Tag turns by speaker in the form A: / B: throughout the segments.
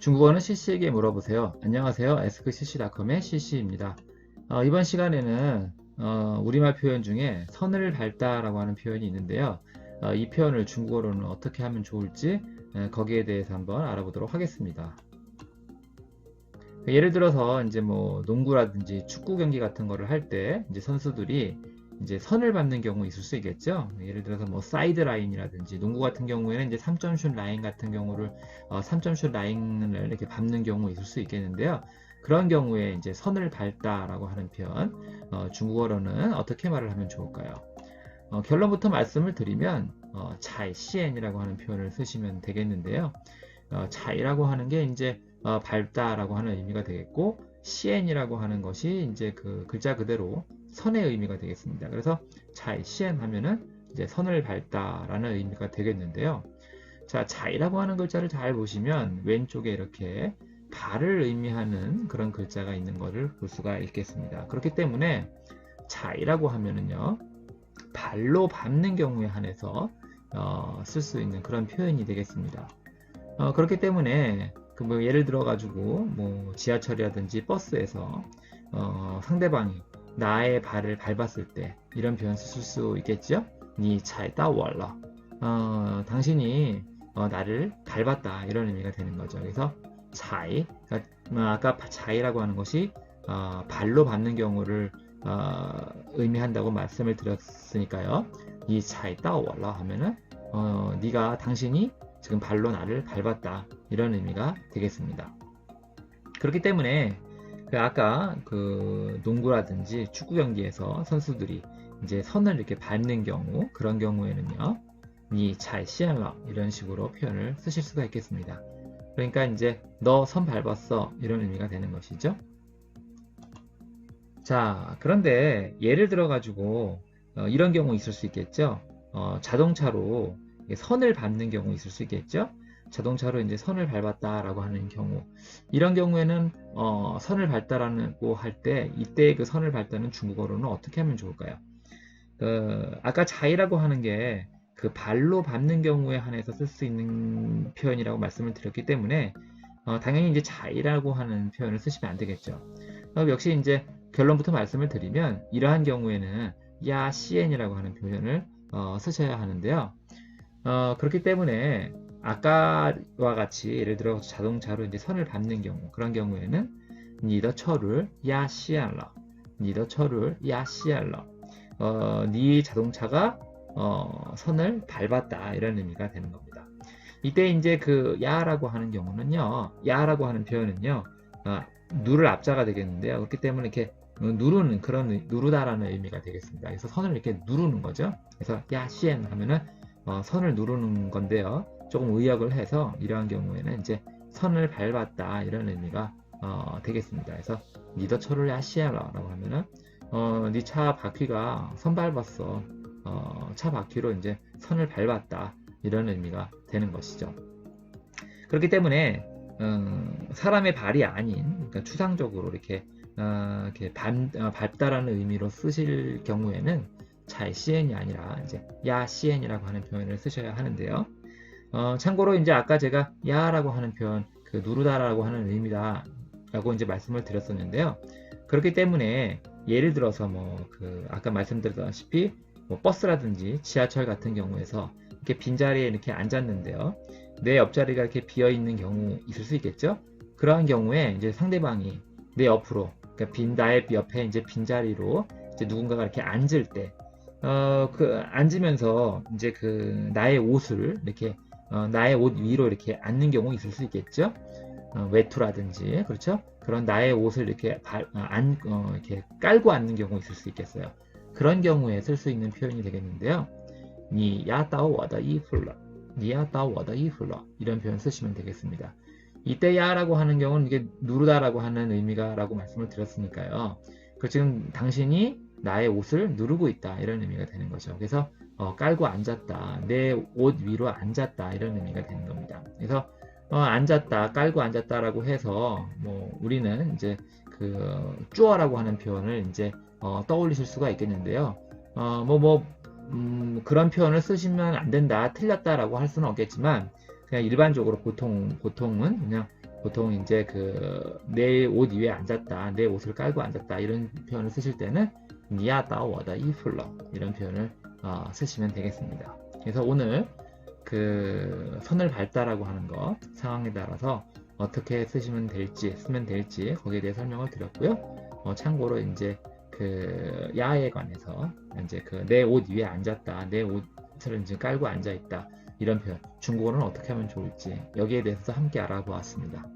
A: 중국어는 CC에게 물어보세요. 안녕하세요. askcc.com의 CC입니다. 어, 이번 시간에는 어, 우리말 표현 중에 선을 밟다라고 하는 표현이 있는데요. 어, 이 표현을 중국어로는 어떻게 하면 좋을지 에, 거기에 대해서 한번 알아보도록 하겠습니다. 예를 들어서 이제 뭐 농구라든지 축구 경기 같은 거를 할 때 이제 선수들이 이제 선을 밟는 경우 있을 수 있겠죠. 예를 들어서 뭐 사이드 라인이라든지 농구 같은 경우에는 이제 3점슛 라인 같은 경우를 어, 3점슛 라인을 이렇게 밟는 경우 있을 수 있겠는데요. 그런 경우에 이제 선을 밟다라고 하는 표현 어, 중국어로는 어떻게 말을 하면 좋을까요? 어, 결론부터 말씀을 드리면 어, 차이 시엔이라고 하는 표현을 쓰시면 되겠는데요. 어, 차이라고 하는 게 이제 어, 밟다라고 하는 의미가 되겠고 시엔이라고 하는 것이 이제 그 글자 그대로 선의 의미가 되겠습니다. 그래서 차이 시엔 하면은 이제 선을 밟다라는 의미가 되겠는데요. 자, 차이라고 하는 글자를 잘 보시면 왼쪽에 이렇게 발을 의미하는 그런 글자가 있는 것을 볼 수가 있겠습니다. 그렇기 때문에 차이라고 하면은요, 발로 밟는 경우에 한해서 어, 쓸 수 있는 그런 표현이 되겠습니다. 어, 그렇기 때문에 그 뭐 예를 들어 가지고 뭐 지하철이라든지 버스에서 어, 상대방이 나의 발을 밟았을 때 이런 표현 쓸수 있겠죠? 니 차에 따월러 어, 당신이 어, 나를 밟았다 이런 의미가 되는 거죠. 그래서 차이 그러니까 뭐 아까 차이라고 하는 것이 어, 발로 밟는 경우를 어, 의미한다고 말씀을 드렸으니까요. 이 차이 따월러 하면은 어, 네가 당신이 지금 발로 나를 밟았다 이런 의미가 되겠습니다. 그렇기 때문에 그 아까 그 농구라든지 축구 경기에서 선수들이 이제 선을 이렇게 밟는 경우 그런 경우에는요 니 잘 시알러 이런 식으로 표현을 쓰실 수가 있겠습니다. 그러니까 이제 너 선 밟았어 이런 의미가 되는 것이죠. 자 그런데 예를 들어 가지고 어, 이런 경우 있을 수 있겠죠. 어, 자동차로 선을 밟는 경우 있을 수 있겠죠. 자동차로 이제 선을 밟았다라고 하는 경우 이런 경우에는 어, 선을 밟다라고 할 때 이때 그 선을 밟다는 중국어로는 어떻게 하면 좋을까요? 그 아까 자이라고 하는 게 그 발로 밟는 경우에 한해서 쓸 수 있는 표현이라고 말씀을 드렸기 때문에 어, 당연히 이제 자이라고 하는 표현을 쓰시면 안 되겠죠. 어, 역시 이제 결론부터 말씀을 드리면 이러한 경우에는 야 시엔이라고 하는 표현을 어, 쓰셔야 하는데요. 어, 그렇기 때문에 아까와 같이 예를 들어 자동차로 이제 선을 밟는 경우 그런 경우에는 니더 철을 야 시알러 니더 철을 야 시알러 어, 네 자동차가 어, 선을 밟았다 이런 의미가 되는 겁니다. 이때 이제 그 야라고 하는 경우는요 야라고 하는 표현은요 어, 누를 앞자가 되겠는데요 그렇기 때문에 이렇게 누르는 그런 의- 누르다라는 의미가 되겠습니다. 그래서 선을 이렇게 누르는 거죠. 그래서 야 시엔 하면은 어, 선을 누르는 건데요. 조금 의역을 해서 이러한 경우에는 이제 선을 밟았다 이런 의미가 어, 되겠습니다. 그래서 니더 철을 야시야라고 하면은 어, 네차 바퀴가 선 밟았어. 어, 차 바퀴로 이제 선을 밟았다 이런 의미가 되는 것이죠. 그렇기 때문에 음, 사람의 발이 아닌 그러니까 추상적으로 이렇게 어, 이렇게 밟, 어, 밟다라는 의미로 쓰실 경우에는 차의 CN이 아니라 이제 야 CN이라고 하는 표현을 쓰셔야 하는데요. 어, 참고로 이제 아까 제가 야라고 하는 표현, 그 누르다라고 하는 의미다라고 이제 말씀을 드렸었는데요. 그렇기 때문에 예를 들어서 뭐 그 아까 말씀드렸다시피 뭐 버스라든지 지하철 같은 경우에서 이렇게 빈자리에 이렇게 앉았는데요. 내 옆자리가 이렇게 비어 있는 경우 있을 수 있겠죠? 그러한 경우에 이제 상대방이 내 옆으로 그러니까 빈 나의 옆에 이제 빈자리로 이제 누군가가 이렇게 앉을 때 어, 그, 앉으면서, 이제 그, 나의 옷을, 이렇게, 어, 나의 옷 위로 이렇게 앉는 경우 있을 수 있겠죠? 어, 외투라든지, 그렇죠? 그런 나의 옷을 이렇게, 발, 어, 안, 어, 이렇게 깔고 앉는 경우 있을 수 있겠어요. 그런 경우에 쓸 수 있는 표현이 되겠는데요. 니, 야, 따오, 와다, 이, 풀러. 니, 야, 따오, 와다, 이, 풀러. 이런 표현 쓰시면 되겠습니다. 이때 야라고 하는 경우는 이게 누르다라고 하는 의미가라고 말씀을 드렸으니까요. 그 지금 당신이 나의 옷을 누르고 있다 이런 의미가 되는 거죠. 그래서 어, 깔고 앉았다, 내 옷 위로 앉았다 이런 의미가 되는 겁니다. 그래서 어, 앉았다, 깔고 앉았다라고 해서 뭐 우리는 이제 그 쭈어라고 하는 표현을 이제 어, 떠올리실 수가 있겠는데요. 어, 뭐, 뭐, 음, 그런 표현을 쓰시면 안 된다, 틀렸다라고 할 수는 없겠지만, 그냥 일반적으로 보통, 보통은 그냥 보통 이제 그 내 옷 위에 앉았다, 내 옷을 깔고 앉았다 이런 표현을 쓰실 때는 니아다 워다 이플러 이런 표현을 어, 쓰시면 되겠습니다. 그래서 오늘 그 선을 밟다라고 하는 것 상황에 따라서 어떻게 쓰시면 될지 쓰면 될지 거기에 대해 설명을 드렸고요. 어, 참고로 이제 그 야에 관해서 이제 그 내 옷 위에 앉았다, 내 옷을 이제 깔고 앉아 있다 이런 표현 중국어는 어떻게 하면 좋을지 여기에 대해서 함께 알아보았습니다.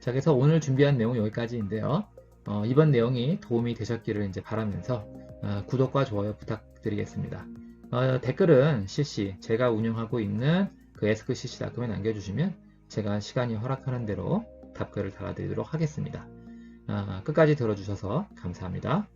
A: 자, 그래서 오늘 준비한 내용 여기까지인데요. 어, 이번 내용이 도움이 되셨기를 이제 바라면서 어, 구독과 좋아요 부탁드리겠습니다. 어, 댓글은 CC 제가 운영하고 있는 그 에스크CC.com에 남겨주시면 제가 시간이 허락하는 대로 답글을 달아드리도록 하겠습니다. 아, 끝까지 들어주셔서 감사합니다.